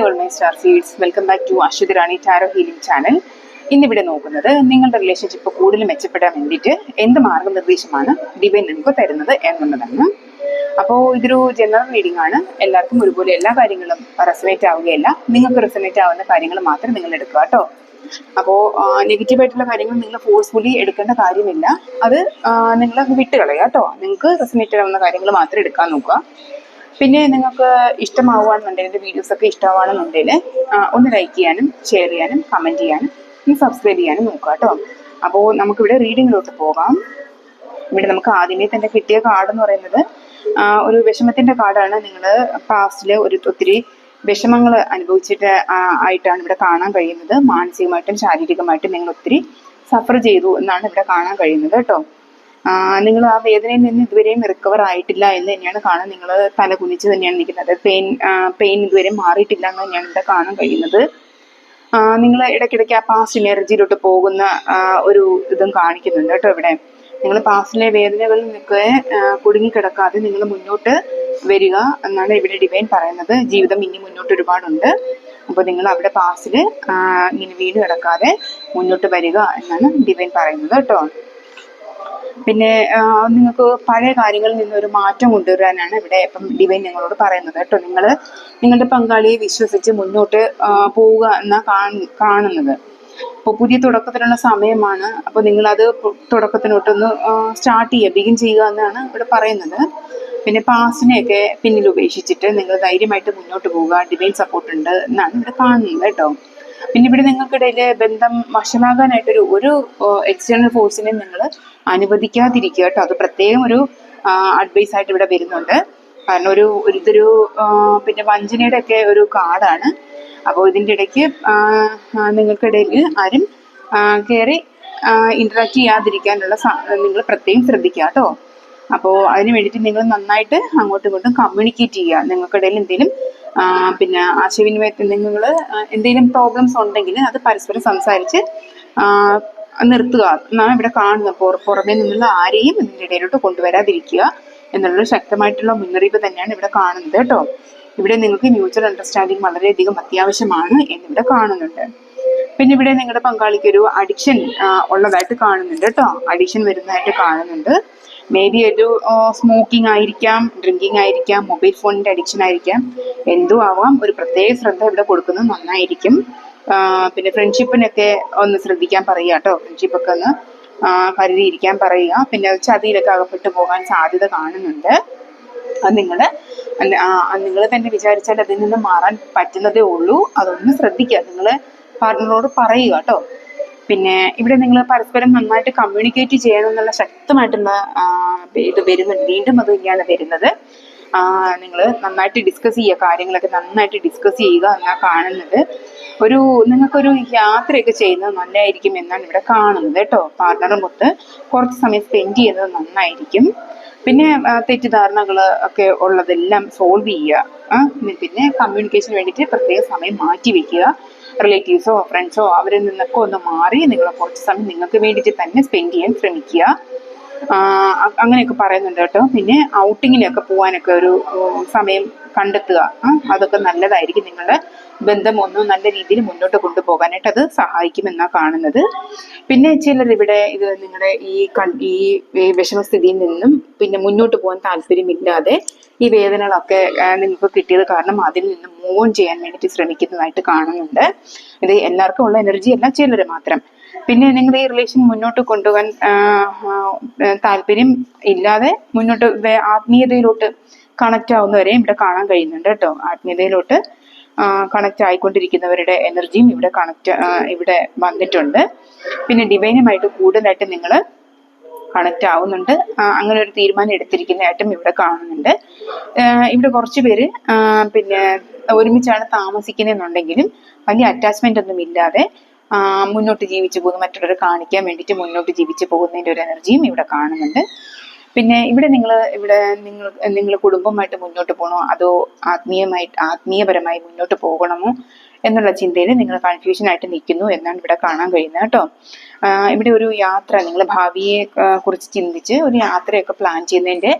Star seeds. Welcome back to Aswathi Rani tarot healing channel. ഇന്നിവിടെ നോക്കുന്നത് നിങ്ങളുടെ relationship കൂടുതൽ മെച്ചപ്പെടാൻ വേണ്ടിയിട്ട് എന്ത് മാർഗനിർദ്ദേശമാണ് ഡിവൈൻ നിങ്ങൾക്ക് തരുന്നത് എന്നുള്ളതാണ്. അപ്പോൾ ഇതൊരു ജനറൽ റീഡിംഗ് ആണ്. എല്ലാവർക്കും ഒരുപോലെ എല്ലാ കാര്യങ്ങളും റെസനേറ്റ് ആവുകയല്ല. നിങ്ങൾക്ക് റെസനേറ്റ് ആവുന്ന കാര്യങ്ങൾ മാത്രം നിങ്ങൾ എടുക്കുക കേട്ടോ. അപ്പോൾ നെഗറ്റീവ് ആയിട്ടുള്ള കാര്യങ്ങൾ നിങ്ങൾ ഫോഴ്സ്ഫുള്ളി എടുക്കേണ്ട കാര്യമില്ല. അത് നിങ്ങൾ വിട്ടുകളയുക കേട്ടോ. നിങ്ങൾക്ക് റെസനേറ്റ് ആവുന്ന കാര്യങ്ങൾ മാത്രം എടുക്കാൻ നോക്കുക. പിന്നെ നിങ്ങൾക്ക് ഇഷ്ടമാവുകയാണെന്നുണ്ടെങ്കിൽ വീഡിയോസ് വീഡിയോസൊക്കെ ഇഷ്ടമാവുകയാണെന്നുണ്ടെങ്കിൽ ഒന്ന് ലൈക്ക് ചെയ്യാനും ഷെയർ ചെയ്യാനും കമന്റ് ചെയ്യാനും ഒന്ന് സബ്സ്ക്രൈബ് ചെയ്യാനും നോക്കുക കേട്ടോ. അപ്പോൾ നമുക്കിവിടെ റീഡിങ്ങിലോട്ട് പോകാം. ഇവിടെ നമുക്ക് ആദ്യമേ തന്നെ കിട്ടിയ കാർഡ് എന്ന് പറയുന്നത് ഒരു വിഷമത്തിന്റെ കാർഡാണ് നിങ്ങൾ പാസ്റ്റിൽ ഒരു ഒത്തിരി വിഷമങ്ങൾ അനുഭവിച്ചിട്ട് ആയിട്ടാണ് ഇവിടെ കാണാൻ കഴിയുന്നത്. മാനസികമായിട്ടും ശാരീരികമായിട്ടും നിങ്ങൾ ഒത്തിരി സഫർ ചെയ്തു എന്നാണ് ഇവിടെ കാണാൻ കഴിയുന്നത് കേട്ടോ. നിങ്ങൾ ആ വേദനയിൽ നിന്ന് ഇതുവരെയും റിക്കവർ ആയിട്ടില്ല എന്ന് തന്നെയാണ് കാണാൻ നിങ്ങൾ തല കുനിച്ച് തന്നെയാണ് നിൽക്കുന്നത്. പെയിൻ പെയിൻ ഇതുവരെ മാറിയിട്ടില്ല എന്ന് തന്നെയാണ് ഇവിടെ കാണാൻ കഴിയുന്നത്. നിങ്ങൾ ഇടയ്ക്കിടയ്ക്ക് ആ പാസ്റ്റ് എനർജിയിലോട്ട് പോകുന്ന ഒരു ഇതും കാണിക്കുന്നുണ്ട് കേട്ടോ ഇവിടെ. നിങ്ങൾ പാസ്റ്റിലെ വേദനകളിൽ നിൽക്കെ കുടുങ്ങിക്കിടക്കാതെ നിങ്ങൾ മുന്നോട്ട് വരിക എന്നാണ് ഇവിടെ ഡിവൈൻ പറയുന്നത്. ജീവിതം ഇനി മുന്നോട്ട് ഒരുപാടുണ്ട്. അപ്പോൾ നിങ്ങൾ അവിടെ പാസ്റ്റിൽ ഇങ്ങനെ വീട് കിടക്കാതെ മുന്നോട്ട് വരിക എന്നാണ് ഡിവൈൻ പറയുന്നത് കേട്ടോ. പിന്നെ നിങ്ങൾക്ക് പഴയ കാര്യങ്ങളിൽ നിന്ന് ഒരു മാറ്റം കൊണ്ടുവരാനാണ് ഇവിടെ ഇപ്പം ഡിവൈൻ നിങ്ങളോട് പറയുന്നത് കേട്ടോ. നിങ്ങൾ നിങ്ങളുടെ പങ്കാളിയെ വിശ്വസിച്ച് മുന്നോട്ട് പോവുക എന്നാ കാണ- കാണുന്നത്. അപ്പോൾ പുതിയ തുടക്കത്തിനുള്ള സമയമാണ്. അപ്പോൾ നിങ്ങളത് തുടക്കത്തിനോട്ടൊന്ന് സ്റ്റാർട്ട് ചെയ്യുക ബിഗിൻ ചെയ്യുക എന്നാണ് ഇവിടെ പറയുന്നത്. പിന്നെ പാസിനെയൊക്കെ പിന്നിൽ ഉപേക്ഷിച്ചിട്ട് നിങ്ങൾ ധൈര്യമായിട്ട് മുന്നോട്ട് പോവുക ഡിവൈൻ സപ്പോർട്ട് ഉണ്ട് എന്നാണ് ഇവിടെ കാണുന്നത് കേട്ടോ. പിന്നെ ഇവിടെ നിങ്ങൾക്കിടയിൽ ബന്ധം വഷളാകാനായിട്ടൊരു ഒരു എക്സ്റ്റേണൽ ഫോഴ്സിനെ നിങ്ങൾ അനുവദിക്കാതിരിക്കുക കേട്ടോ. അത് പ്രത്യേകം ഒരു അഡ്വൈസ് ആയിട്ട് ഇവിടെ വരുന്നുണ്ട്. കാരണം ഒരു ഇതൊരു പിന്നെ വഞ്ചനയുടെ ഒക്കെ ഒരു കാർഡാണ് അപ്പോൾ ഇതിന്റെ ഇടയ്ക്ക് നിങ്ങൾക്കിടയിൽ ആരും കയറി ഇൻട്രാക്ട് ചെയ്യാതിരിക്കാനുള്ള നിങ്ങൾ പ്രത്യേകം ശ്രദ്ധിക്കുക കേട്ടോ. അപ്പോൾ അതിന് വേണ്ടിയിട്ട് നിങ്ങൾ നന്നായിട്ട് അങ്ങോട്ടും ഇങ്ങോട്ടും കമ്മ്യൂണിക്കേറ്റ് ചെയ്യുക. നിങ്ങൾക്കിടയിൽ എന്തെങ്കിലും പിന്നെ ആശയവിനിമയത്തിൽ നിങ്ങൾ എന്തെങ്കിലും പ്രോബ്ലംസ് ഉണ്ടെങ്കിൽ അത് പരസ്പരം സംസാരിച്ച് നിർത്തുക. എന്നാണ് ഇവിടെ കാണുന്നത്. പുറ പുറമേ നിന്നുള്ള ആരെയും ഇതിന്റെ ഇടയിലോട്ട് കൊണ്ടുവരാതിരിക്കുക എന്നുള്ളൊരു ശക്തമായിട്ടുള്ള മുന്നറിയിപ്പ് തന്നെയാണ് ഇവിടെ കാണുന്നത് കേട്ടോ. ഇവിടെ നിങ്ങൾക്ക് മ്യൂച്വൽ അണ്ടർസ്റ്റാൻഡിങ് വളരെയധികം അത്യാവശ്യമാണ് എന്നിവിടെ കാണുന്നുണ്ട്. പിന്നെ ഇവിടെ നിങ്ങളുടെ പങ്കാളിക്ക് ഒരു അഡിക്ഷൻ ഉള്ളതായിട്ട് കാണുന്നുണ്ട് കേട്ടോ. അഡിക്ഷൻ വരുന്നതായിട്ട് കാണുന്നുണ്ട്. മേ ബി ഒരു സ്മോക്കിംഗ് ആയിരിക്കാം ഡ്രിങ്കിങ് ആയിരിക്കാം മൊബൈൽ ഫോണിന്റെ അഡിക്ഷൻ ആയിരിക്കാം. എന്തോ ആവാം. ഒരു പ്രത്യേക ശ്രദ്ധ ഇവിടെ കൊടുക്കുന്നത് നന്നായിരിക്കും. പിന്നെ ഫ്രണ്ട്ഷിപ്പിനൊക്കെ ഒന്ന് ശ്രദ്ധിക്കാൻ പറയുക കേട്ടോ. ഫ്രണ്ട്ഷിപ്പൊക്കെ ഒന്ന് കരുതിയിരിക്കാൻ പറയുക. പിന്നെ ചതിയിലൊക്കെ അകപ്പെട്ടു പോകാൻ സാധ്യത കാണുന്നുണ്ട്. അത് നിങ്ങൾ നിങ്ങൾ തന്നെ വിചാരിച്ചാൽ അതിൽ നിന്ന് മാറാൻ പറ്റുന്നതേ ഉള്ളൂ. അതൊന്ന് ശ്രദ്ധിക്കുക. നിങ്ങൾ പാർട്ട്ണറോട് പറയുക കേട്ടോ പിന്നെ ഇവിടെ നിങ്ങൾ പരസ്പരം നന്നായിട്ട് കമ്മ്യൂണിക്കേറ്റ് ചെയ്യണം എന്നുള്ള ശക്തമായിട്ടുള്ള ഇത് വരുന്നുണ്ട്. വീണ്ടും അത് തന്നെയാണ് വരുന്നത്. നിങ്ങൾ നന്നായിട്ട് ഡിസ്കസ് ചെയ്യുക കാര്യങ്ങളൊക്കെ നന്നായിട്ട് ഡിസ്കസ് ചെയ്യുക എന്നാ കാണുന്നത്. ഒരു നിങ്ങൾക്കൊരു യാത്രയൊക്കെ ചെയ്യുന്നത് നല്ലതായിരിക്കും എന്നാണ് ഇവിടെ കാണുന്നത് കേട്ടോ. പാർട്ണറുമൊത്ത് കുറച്ച് സമയം സ്പെൻഡ് ചെയ്യുന്നത് നന്നായിരിക്കും. പിന്നെ തെറ്റിദ്ധാരണകൾ ഒക്കെ ഉള്ളതെല്ലാം സോൾവ് ചെയ്യുക. പിന്നെ കമ്മ്യൂണിക്കേഷന് വേണ്ടിയിട്ട് പ്രത്യേക സമയം മാറ്റി വെക്കുക. റിലേറ്റീവ്സോ ഫ്രണ്ട്സോ അവരിൽ നിന്നൊക്കെ ഒന്ന് മാറി നിങ്ങൾ കുറച്ച് സമയം നിങ്ങൾക്ക് വേണ്ടിയിട്ട് തന്നെ സ്പെൻഡ് ചെയ്യാൻ ശ്രമിക്കുക. അങ്ങനെയൊക്കെ പറയുന്നുണ്ട് കേട്ടോ. പിന്നെ ഔട്ടിങ്ങിനൊക്കെ പോകാനൊക്കെ ഒരു സമയം കണ്ടെത്തുക. അതൊക്കെ നല്ലതായിരിക്കും നിങ്ങളുടെ ബന്ധം ഒന്ന് നല്ല രീതിയിൽ മുന്നോട്ട് കൊണ്ടുപോകാനായിട്ട് അത് സഹായിക്കുമെന്നാണ് കാണുന്നത്. പിന്നെ ചിലർ ഇവിടെ ഇത് നിങ്ങളുടെ ഈ ഈ വിഷമസ്ഥിതിയിൽ നിന്നും പിന്നെ മുന്നോട്ട് പോകാൻ താല്പര്യമില്ലാതെ ഈ വേദനകളൊക്കെ നിങ്ങൾക്ക് കിട്ടിയത് കാരണം അതിൽ നിന്ന് മൂവ് ഓൺ ചെയ്യാൻ വേണ്ടിയിട്ട് ശ്രമിക്കുന്നതായിട്ട് കാണുന്നുണ്ട്. ഇത് എല്ലാവർക്കും ഉള്ള എനർജി അല്ല ചിലർ മാത്രം. പിന്നെ നിങ്ങൾ ഈ റിലേഷൻ മുന്നോട്ട് കൊണ്ടുപോകാൻ താല്പര്യം ഇല്ലാതെ മുന്നോട്ട് ആത്മീയതയിലോട്ട് കണക്റ്റ് ആവുന്നവരെയും ഇവിടെ കാണാൻ കഴിയുന്നുണ്ട് കേട്ടോ. ആത്മീയതയിലോട്ട് കണക്റ്റ് ആയിക്കൊണ്ടിരിക്കുന്നവരുടെ എനർജിയും ഇവിടെ കണക്റ്റ് ഇവിടെ വന്നിട്ടുണ്ട്. പിന്നെ ഡിവൈനുമായിട്ട് കൂടുതലായിട്ട് നിങ്ങൾ കണക്റ്റ് ആവുന്നുണ്ട്. അങ്ങനെ ഒരു തീരുമാനം എടുത്തിരിക്കുന്നതായിട്ടും ഇവിടെ കാണുന്നുണ്ട്. ഇവിടെ കുറച്ച് പേര് പിന്നെ ഒരുമിച്ചാണ് താമസിക്കുന്നതെന്നുണ്ടെങ്കിലും വലിയ അറ്റാച്ച്മെന്റ് ഒന്നും ഇല്ലാതെ മുന്നോട്ട് ജീവിച്ചു പോകുന്നു. മറ്റുള്ളവരെ കാണിക്കാൻ വേണ്ടിയിട്ട് മുന്നോട്ട് ജീവിച്ചു പോകുന്നതിന്റെ ഒരു എനർജിയും ഇവിടെ കാണുന്നുണ്ട്. പിന്നെ ഇവിടെ നിങ്ങൾ ഇവിടെ നിങ്ങൾ നിങ്ങൾ കുടുംബമായിട്ട് മുന്നോട്ട് പോകണോ അതോ ആത്മീയമായി ആത്മീയപരമായി മുന്നോട്ട് പോകണമോ? എന്നുള്ള ചിന്തയിൽ നിങ്ങൾ കൺഫ്യൂഷൻ ആയിട്ട് നിൽക്കുന്നു എന്നാണ് ഇവിടെ കാണാൻ കഴിയുന്നത് കേട്ടോ. ഇവിടെ ഒരു യാത്ര നിങ്ങൾ ഭാവിയെ കുറിച്ച് ചിന്തിച്ച് ഒരു യാത്രയൊക്കെ പ്ലാൻ ചെയ്യുന്നതിന്റെ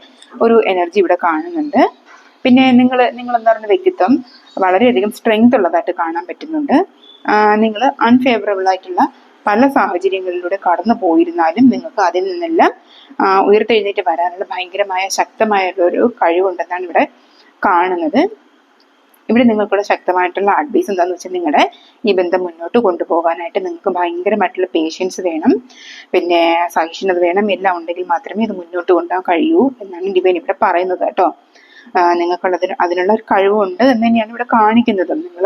ഒരു എനർജി ഇവിടെ കാണുന്നുണ്ട്. പിന്നെ നിങ്ങൾ എന്താ പറയുക വ്യക്തിത്വം വളരെയധികം സ്ട്രെങ്ത് ഉള്ളതായിട്ട് കാണാൻ പറ്റുന്നുണ്ട്. നിങ്ങൾ അൺഫേവറബിൾ ആയിട്ടുള്ള പല സാഹചര്യങ്ങളിലൂടെ കടന്നു പോയിരുന്നാലും നിങ്ങൾക്ക് അതിൽ നിന്നെല്ലാം ഉയർത്തെഴുന്നേറ്റ് വരാനുള്ള ഭയങ്കരമായ ശക്തമായ ഒരു കഴിവുണ്ടെന്നാണ് ഇവിടെ കാണുന്നത്. ഇവിടെ നിങ്ങൾക്കുള്ള ശക്തമായിട്ടുള്ള അഡ്വൈസ് എന്താണെന്ന് വെച്ചാൽ നിങ്ങളുടെ ഈ ബന്ധം മുന്നോട്ട് കൊണ്ടുപോകാനായിട്ട് നിങ്ങൾക്ക് ഭയങ്കരമായിട്ടുള്ള പേഷ്യൻസ് വേണം. പിന്നെ സഹിഷ്ണുത വേണം. എല്ലാം ഉണ്ടെങ്കിൽ മാത്രമേ ഇത് മുന്നോട്ട് കൊണ്ടുപോകാൻ കഴിയൂ എന്നാണ് ഡിവൈൻ ഇവിടെ പറയുന്നത് കേട്ടോ. നിങ്ങൾക്കുള്ളതിന് അതിനുള്ള ഒരു കഴിവുണ്ട് എന്ന് തന്നെയാണ് ഇവിടെ കാണിക്കുന്നത്. നിങ്ങൾ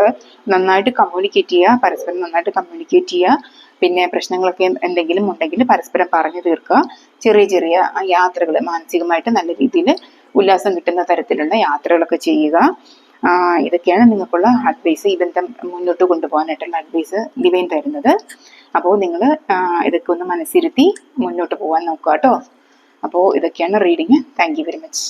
നന്നായിട്ട് കമ്മ്യൂണിക്കേറ്റ് ചെയ്യുക പരസ്പരം നന്നായിട്ട് കമ്മ്യൂണിക്കേറ്റ് ചെയ്യുക. പിന്നെ പ്രശ്നങ്ങളൊക്കെ എന്തെങ്കിലും ഉണ്ടെങ്കിൽ പരസ്പരം പറഞ്ഞു തീർക്കുക. ചെറിയ ചെറിയ യാത്രകൾ മാനസികമായിട്ട് നല്ല രീതിയിൽ ഉല്ലാസം കിട്ടുന്ന തരത്തിലുള്ള യാത്രകളൊക്കെ ചെയ്യുക. ഇതൊക്കെയാണ് നിങ്ങൾക്കുള്ള അഡ്വൈസ് ഈ ബന്ധം മുന്നോട്ട് കൊണ്ടുപോകാനായിട്ടുള്ള അഡ്വൈസ് ഡിവൈൻ തരുന്നത്. അപ്പോൾ നിങ്ങൾ ഇതൊക്കെ ഒന്ന് മനസ്സിരുത്തി മുന്നോട്ട് പോകാൻ നോക്കുക കേട്ടോ. അപ്പോൾ ഇതൊക്കെയാണ് റീഡിങ് താങ്ക് വെരി മച്ച്